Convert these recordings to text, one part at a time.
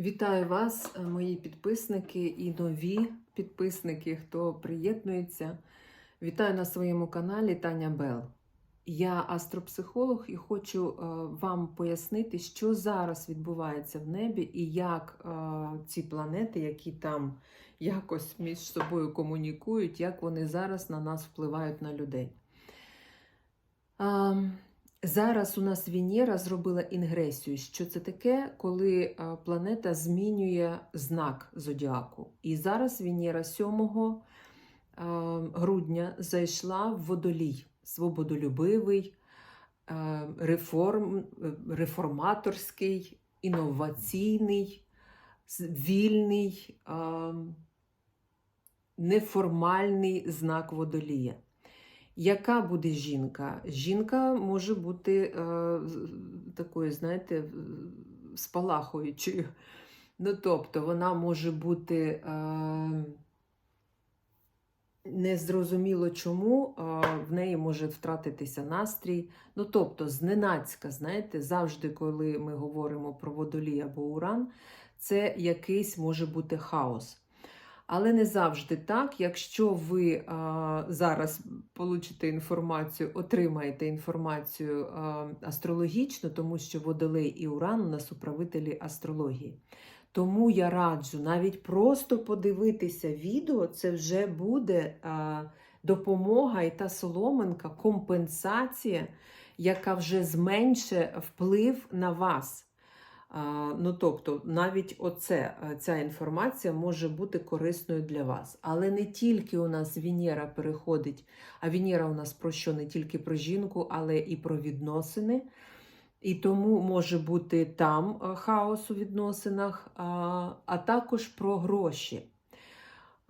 Вітаю вас, е, мої підписники і нові підписники, хто приєднується. Вітаю на своєму каналі Таня Бел. Я астропсихолог і хочу е, вам пояснити, що зараз відбувається в небі і як е, ці планети, які там якось між собою комунікують, як вони зараз на нас впливають на людей. Зараз у нас Венера зробила інгресію. Що це таке, коли планета змінює знак зодіаку? І зараз Венера 7 е, грудня зайшла в водолій, свободолюбивий, реформ, реформаторський, інноваційний, вільний, неформальний знак водолія. Яка буде жінка? Жінка може бути е, такою, знаєте, спалахуючою. Ну, тобто, вона може бути е, незрозуміло чому, е, в неї може втратитися настрій. Ну, тобто, зненацька, знаєте, завжди, коли ми говоримо про водолій або уран, це якийсь може бути хаос. Але не завжди так. Якщо ви а, зараз получите інформацію, отримаєте інформацію а, астрологічну, тому що Водолей і Уран у нас управителі астрології. Тому я раджу навіть просто подивитися відео, це вже буде а, допомога і та соломинка, компенсація, яка вже зменше вплив на вас. Ну, тобто, навіть оце, е, ця інформація може бути корисною для вас. Але не тільки у нас Венера переходить, а Венера у нас про що не тільки про жінку, але і про відносини. І тому може бути там е, хаос у відносинах, а також про гроші.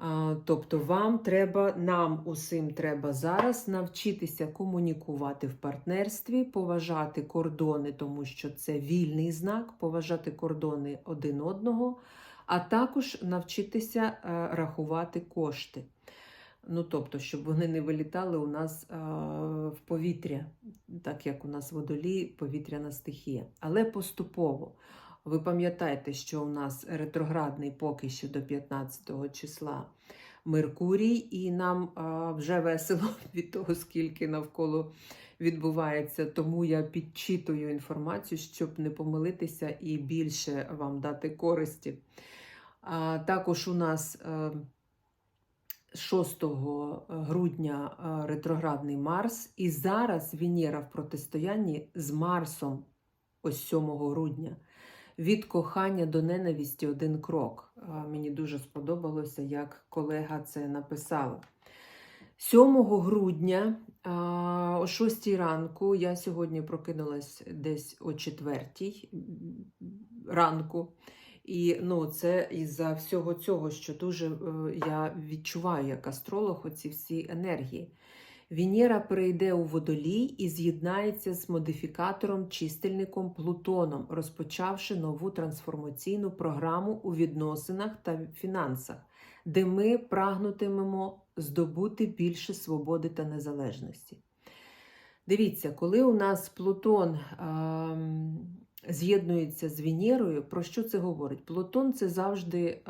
А, Тобто вам треба, нам усім треба зараз навчитися комунікувати в партнерстві, поважати кордони, тому що це вільний знак, поважати кордони один одного, а також навчитися е, рахувати кошти. Ну, тобто, щоб вони не вилітали у нас е, в повітря, так як у нас водолій, повітряна стихія. Але поступово. Ви пам'ятаєте, що у нас ретроградний поки що до 15 числа Меркурій, і нам а, вже весело від того, скільки навколо відбувається. Тому я підчитую інформацію, щоб не помилитися і більше вам дати користі. А, також у нас е, 6 грудня е, ретроградний Марс, і зараз Венера в протистоянні з Марсом ось 7 грудня. Від кохання до ненависті один крок. Мені дуже сподобалося, як колега це написала. 7 грудня о 6 ранку я сьогодні прокинулась десь о 4 ранку. І ну, це із-за всього цього, що дуже е, я відчуваю як астролог оці всі енергії. Венера перейде у водолій і з'єднається з модифікатором чистильником Плутоном, розпочавши нову трансформаційну програму у відносинах та фінансах, де ми прагнутимемо здобути більше свободи та незалежності. Дивіться, коли у нас Плутон ем, з'єднується з Венерою, про що це говорить? Плутон це завжди е,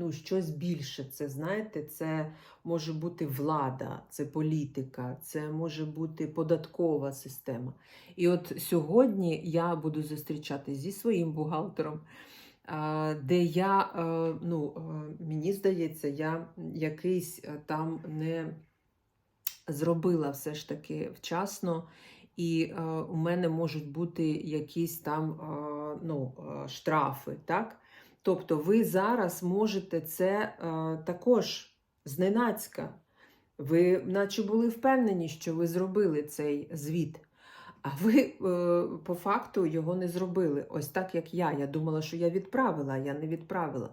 ну, щось більше. Це знаєте, це може бути влада, це політика, це може бути податкова система. І от сьогодні я буду зустрічатись зі своїм бухгалтером, де я, е, ну, е, мені здається, я якийсь е, там не зробила все ж таки вчасно. І у мене можуть бути якісь там ну, штрафи, так? Тобто ви зараз можете це е, також зненацька. Ви, наче були впевнені, що ви зробили цей звіт, а ви е, по факту його не зробили. Ось так, як я. Я думала, що я відправила, а я не відправила.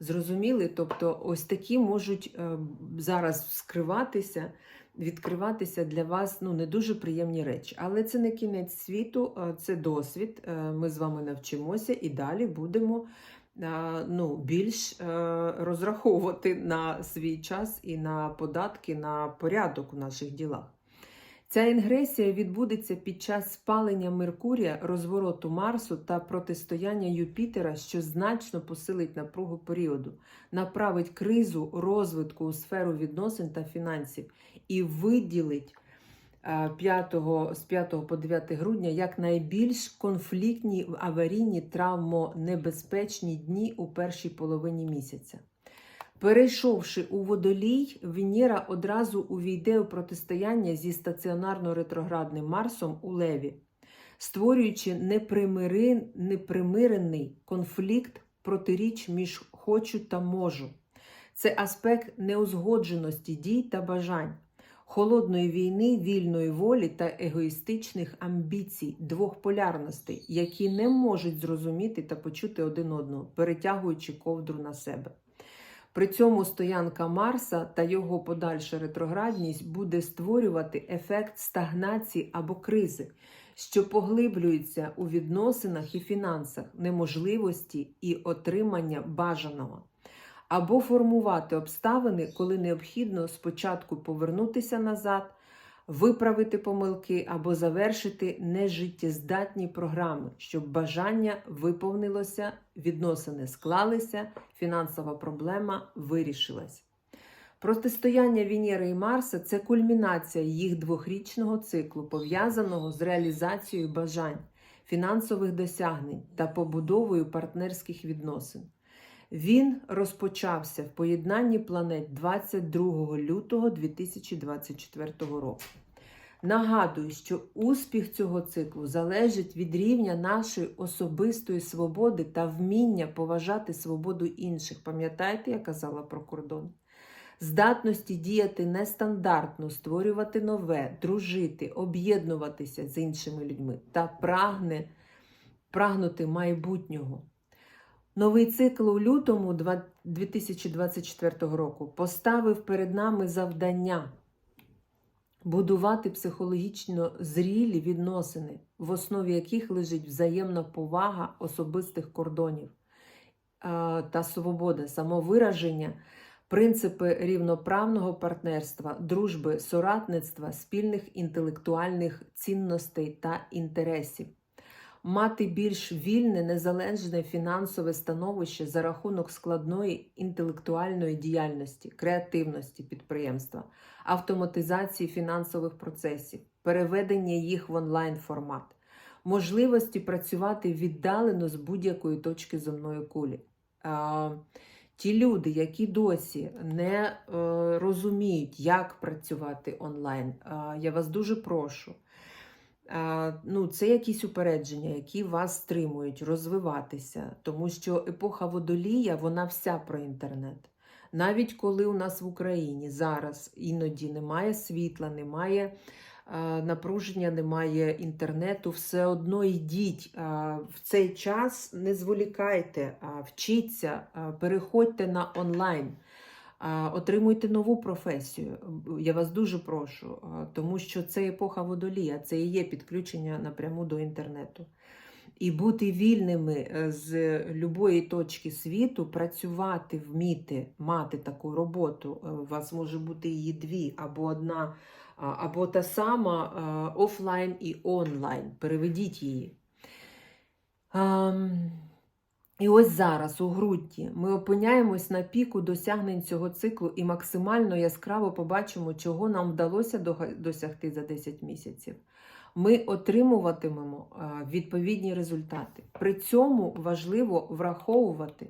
Зрозуміли? Тобто, ось такі можуть е, зараз вскриватися, відкриватися для вас ну, не дуже приємні речі. Але це не кінець світу, це досвід. Ми з вами навчимося і далі будемо ну, більш е, розраховувати на свій час і на податки, на порядок у наших ділах. Ця інгресія відбудеться під час спалення Меркурія, розвороту Марсу та протистояння Юпітера, що значно посилить напругу періоду, направить кризу розвитку у сферу відносин та фінансів і виділить е, 5, з 5 по 9 грудня як найбільш конфліктні, аварійні, травмонебезпечні дні у першій половині місяця. Перейшовши у водолій, Венера одразу увійде у протистояння зі стаціонарно-ретроградним Марсом у Леві, створюючи непримирений конфлікт протиріч між хочу та можу. Це аспект неузгодженості дій та бажань, холодної війни, вільної волі та егоїстичних амбіцій, двох полярностей, які не можуть зрозуміти та почути один одного, перетягуючи ковдру на себе. При цьому стоянка Марса та його подальша ретроградність буде створювати ефект стагнації або кризи, що поглиблюється у відносинах і фінансах, неможливості і отримання бажаного, або формувати обставини, коли необхідно спочатку повернутися назад, виправити помилки або завершити нежиттєздатні програми, щоб бажання виповнилося, відносини склалися, фінансова проблема вирішилась. Протистояння Венери і Марса це кульмінація їх двохрічного циклу, пов'язаного з реалізацією бажань, фінансових досягнень та побудовою партнерських відносин. Він розпочався в поєднанні планет 22 лютого 2024 року. Нагадую, що успіх цього циклу залежить від рівня нашої особистої свободи та вміння поважати свободу інших. Пам'ятаєте, я казала про кордон? Здатності діяти нестандартно, створювати нове, дружити, об'єднуватися з іншими людьми та прагне, прагнути майбутнього. Новий цикл у лютому 2024 року поставив перед нами завдання будувати психологічно зрілі відносини, в основі яких лежить взаємна повага особистих кордонів е, та свобода, самовираження, принципи рівноправного партнерства, дружби, соратництва, спільних інтелектуальних цінностей та інтересів. Мати більш вільне, незалежне фінансове становище за рахунок складної інтелектуальної діяльності, креативності підприємства, автоматизації фінансових процесів, переведення їх в онлайн формат, можливості працювати віддалено з будь-якої точки земної кулі. Ті люди, які досі не е, розуміють, як працювати онлайн, а, я вас дуже прошу. Ну, це якісь упередження, які вас стримують розвиватися, тому що епоха водолія, вона вся про інтернет. Навіть коли у нас в Україні зараз іноді немає світла, немає напруження, немає інтернету, все одно йдіть в цей час, не зволікайте, вчіться, переходьте на онлайн. Отримуйте нову професію. Я вас дуже прошу, тому що це епоха водолія, це і є підключення напряму до інтернету. І бути вільними е, з любої точки світу, працювати, вміти, мати таку роботу. Е, У вас може бути її дві, або одна, або та сама офлайн і онлайн. Переведіть її. І ось зараз, у грудні, ми опиняємось на піку досягнень цього циклу і максимально яскраво побачимо, чого нам вдалося досягти за 10 місяців. Ми отримуватимемо відповідні результати. При цьому важливо враховувати,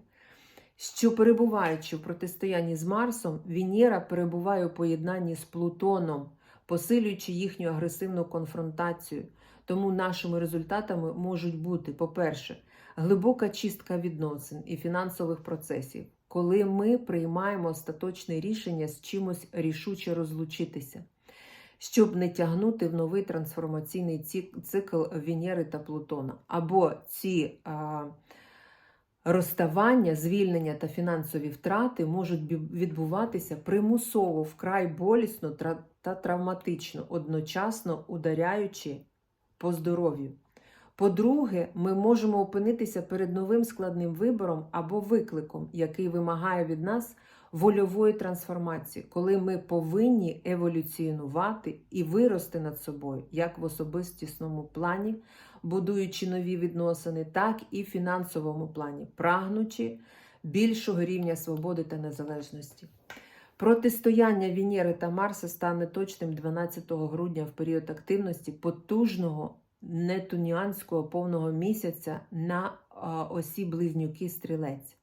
що перебуваючи в протистоянні з Марсом, Венера перебуває у поєднанні з Плутоном, посилюючи їхню агресивну конфронтацію. Тому нашими результатами можуть бути, по-перше, глибока чистка відносин і фінансових процесів, коли ми приймаємо остаточне рішення з чимось рішуче розлучитися, щоб не тягнути в новий трансформаційний цикл Венери та Плутона. Або ці а, розставання, звільнення та фінансові втрати можуть відбуватися примусово, вкрай болісно та травматично, одночасно ударяючи по здоров'ю. По-друге, ми можемо опинитися перед новим складним вибором або викликом, який вимагає від нас вольової трансформації, коли ми повинні еволюціонувати і вирости над собою, як в особистісному плані, будуючи нові відносини, так і в фінансовому плані, прагнучи більшого рівня свободи та незалежності. Протистояння Венери та Марса стане точним 12 грудня в період активності потужного нетуніанського повного місяця на осі близнюки стрілець.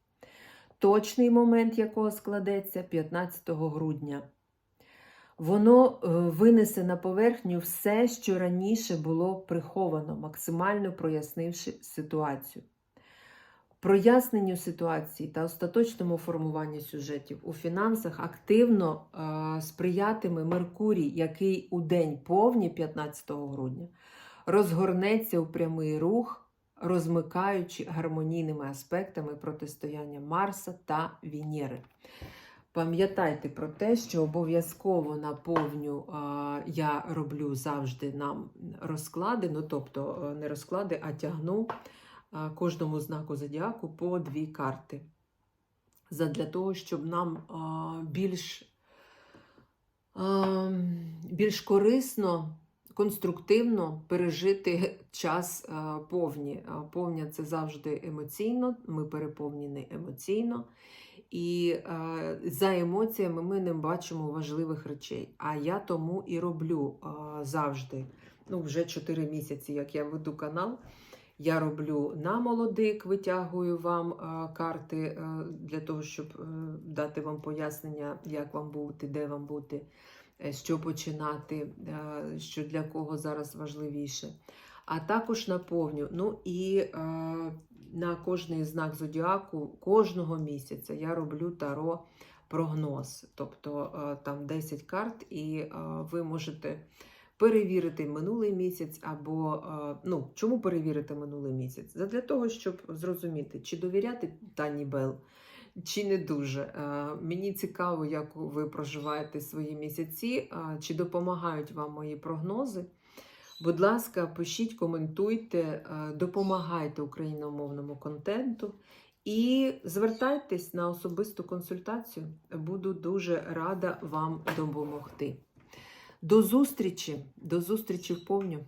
Точний момент якого складеться 15 грудня. Воно е, винесе на поверхню все, що раніше було приховано, максимально прояснивши ситуацію. Проясненню ситуації та остаточному формуванню сюжетів у фінансах активно е, сприятиме Меркурій, який у день повні 15 грудня розгорнеться у прямий рух, розмикаючи гармонійними аспектами протистояння Марса та Венери. Пам'ятайте про те, що обов'язково на повню а, я роблю завжди нам розклади, ну тобто е, не розклади, а тягну кожному знаку зодіаку по дві карти. Задля того, щоб нам більш, більш корисно, конструктивно пережити час повні. А, Повня це завжди емоційно, ми переповнені емоційно. І е, за емоціями ми не бачимо важливих речей. А я тому і роблю е, завжди. Ну, вже 4 місяці, як я веду канал. Я роблю на молодик, витягую вам е, карти е, для того, щоб е, дати вам пояснення, як вам бути, де вам бути, е, що починати, е, що для кого зараз важливіше. А також наповню. Ну і е, на кожний знак зодіаку кожного місяця я роблю таро прогноз. Тобто е, там 10 карт, і е, ви можете перевірити минулий місяць, або е, ну, чому перевірити минулий місяць? Для того, щоб зрозуміти, чи довіряти Тані Бел. Чи не дуже. Е, Мені цікаво, як ви проживаєте свої місяці, е, чи допомагають вам мої прогнози. Будь ласка, пишіть, коментуйте, е, допомагайте україномовному контенту і звертайтесь на особисту консультацію. Буду дуже рада вам допомогти. До зустрічі, до зустрічі в повню.